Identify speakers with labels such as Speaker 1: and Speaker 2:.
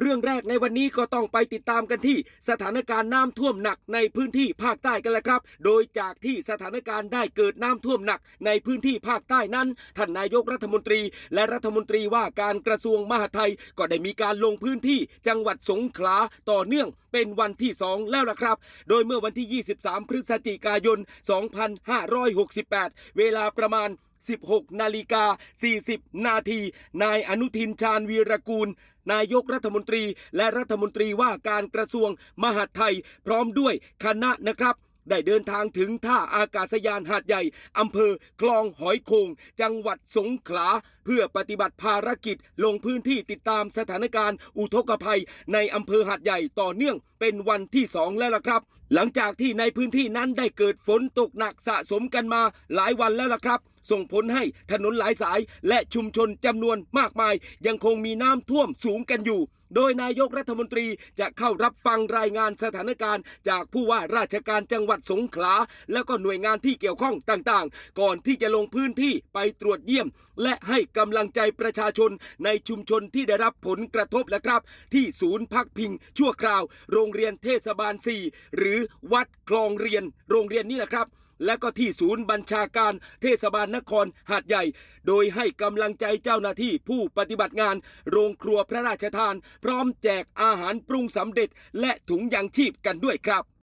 Speaker 1: เรื่องแรกในวันนี้ก็ต้องไปติดตามกันที่สถานการณ์น้ำท่วมหนักในพื้นที่ภาคใต้กันแล้วครับ โดยจากที่สถานการณ์ได้เกิดน้ำท่วมหนักในพื้นที่ภาคใต้นั้นท่านนายกรัฐมนตรี และรัฐมนตรีว่าการกระทรวงมหาดไทยก็ได้มีการลงพื้นที่จังหวัดสงขลาต่อเนื่องเป็นวันที่ 2 แล้วล่ะครับ โดยเมื่อวันที่ 23 พฤศจิกายน 2568 เวลาประมาณ16 นาฬิกา 40 นาที นายอนุทินชาญวีรกูล นายกรัฐมนตรีและรัฐมนตรีว่าการกระทรวงมหาดไทย พร้อมด้วยคณะนะครับ ได้เดินทางถึงท่าอากาศยานหาดใหญ่อำเภอคลองหอยโขงจังหวัดสงขลา เพื่อปฏิบัติภารกิจ ลงพื้นที่ติดตามสถานการณ์อุทกภัย ในอำเภอหาดใหญ่ต่อเนื่องเป็นวันที่ 2 แล้วล่ะครับ หลังจากที่ในพื้นที่นั้นได้เกิดฝนตกหนักสะสมกันมาหลายวันแล้วล่ะครับ ส่งผลให้ถนนหลายสายและชุมชนจำนวนมากมาย ยังคงมีน้ำท่วมสูงกันอยู่ โดยนายกรัฐมนตรีจะเข้ารับฟังรายงานสถานการณ์ จากผู้ว่าราชการจังหวัดสงขลา แล้วก็หน่วยงานที่เกี่ยวข้องต่างๆ ก่อนที่จะลงพื้นที่ไปตรวจเยี่ยม และให้กำลังใจประชาชนในชุมชนที่ได้รับผลกระทบแล้วครับ ที่ศูนย์พักพิงชั่วคราวโรรงเรียนเทศบาล 4 หรือวัดคลองเรียนโรงเรียนนี่แหละครับ และก็ที่ศูนย์บัญชาการเทศบาลนครหาดใหญ่ โดยให้กำลังใจเจ้าหน้าที่ผู้ปฏิบัติงาน โรงครัวพระราชทาน พร้อมแจกอาหารปรุงสำเร็จ และถุงยางชีพกันด้วยครับ